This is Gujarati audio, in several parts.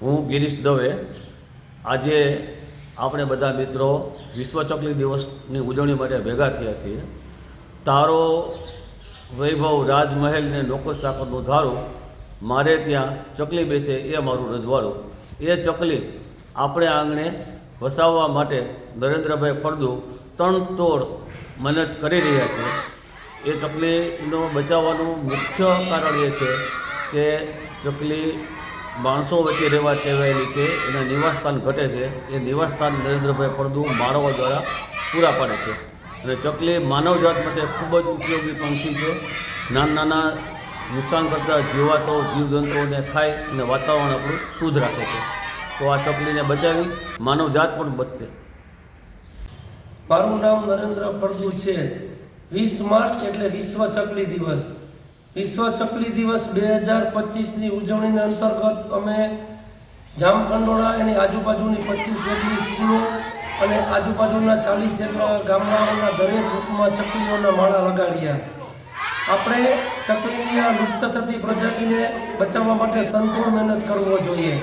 હું ગિરીશ દવે. આજે આપણે બધા મિત્રો વિશ્વ ચકલી દિવસની ઉજવણી માટે ભેગા થયા છીએ. તારો વૈભવ રાજમહેલ ને નોકર તાકતનું ધારું, મારે ત્યાં ચકલી બેસે એ મારું રજવાડું. એ ચકલી આપણે આંગણે વસાવવા માટે નરેન્દ્રભાઈ ફળદુ ત્રણ તોડ મહેનત કરી રહ્યા છે. એ ચકલીનો બચાવવાનું મુખ્ય કારણ એ છે કે ચકલી માણસો વચ્ચે રહેવા ટેવાયેલી છે, એના નિવાસસ્થાન ઘટે છે. એ નિવાસસ્થાન નરેન્દ્રભાઈ ફળદુ માળવા દ્વારા પૂરા પાડે છે. અને ચકલી માનવજાત માટે ખૂબ જ ઉપયોગી પંખી છે. નાના નાના નુકસાન કરતા જીવાતો, જીવજંતુઓને ખાય અને વાતાવરણ આપણું શુદ્ધ રાખે છે. તો આ ચકલીને બચાવી માનવજાત પણ બચશે. મારું નામ નરેન્દ્ર ફળદુ છે. વીસ માર્ચ એટલે વિશ્વ ચકલી દિવસ. વિશ્વ ચકલી દિવસ બે હજાર પચીસની ઉજવણીના અંતર્ગત અમે જામકંડોળા એની આજુબાજુની પચીસ જેટલી સ્કૂલો અને આજુબાજુના ચાલીસ જેટલા ગામડાઓના દરેક ગ્રુપમાં ચકલીઓના માળા લગાડ્યા. આપણે ચકલીની આ લુપ્ત થતી પ્રજાતિને બચાવવા માટે તંતુર મહેનત કરવો જોઈએ.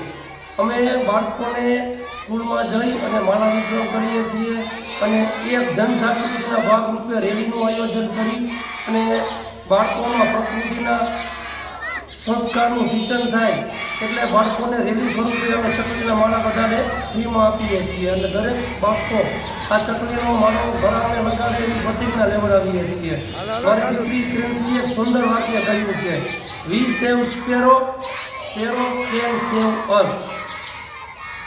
અમે બાળકોને સ્કૂલમાં જઈ અને માળા વિતરણ કરીએ છીએ અને એક જનજાગૃતિના ભાગરૂપે રેલીનું આયોજન કરી અને બાળકોમાં પ્રકૃતિના સંસ્કારનું સિંચન થાય એટલે બાળકોને રેલી સ્વરૂપે અમે ચકલીના માળા બધાને ફ્રીમાં આપીએ છીએ. અને દરેક બાળકો આ ચકલીનો માળો ઘરાને લગાડે એવી પ્રતિજ્ઞા લેવડાવીએ છીએ. મારી દીકરી ક્રેન્સીએ એક સુંદર વાક્ય કહ્યું છે we save sparrow sparrow can save us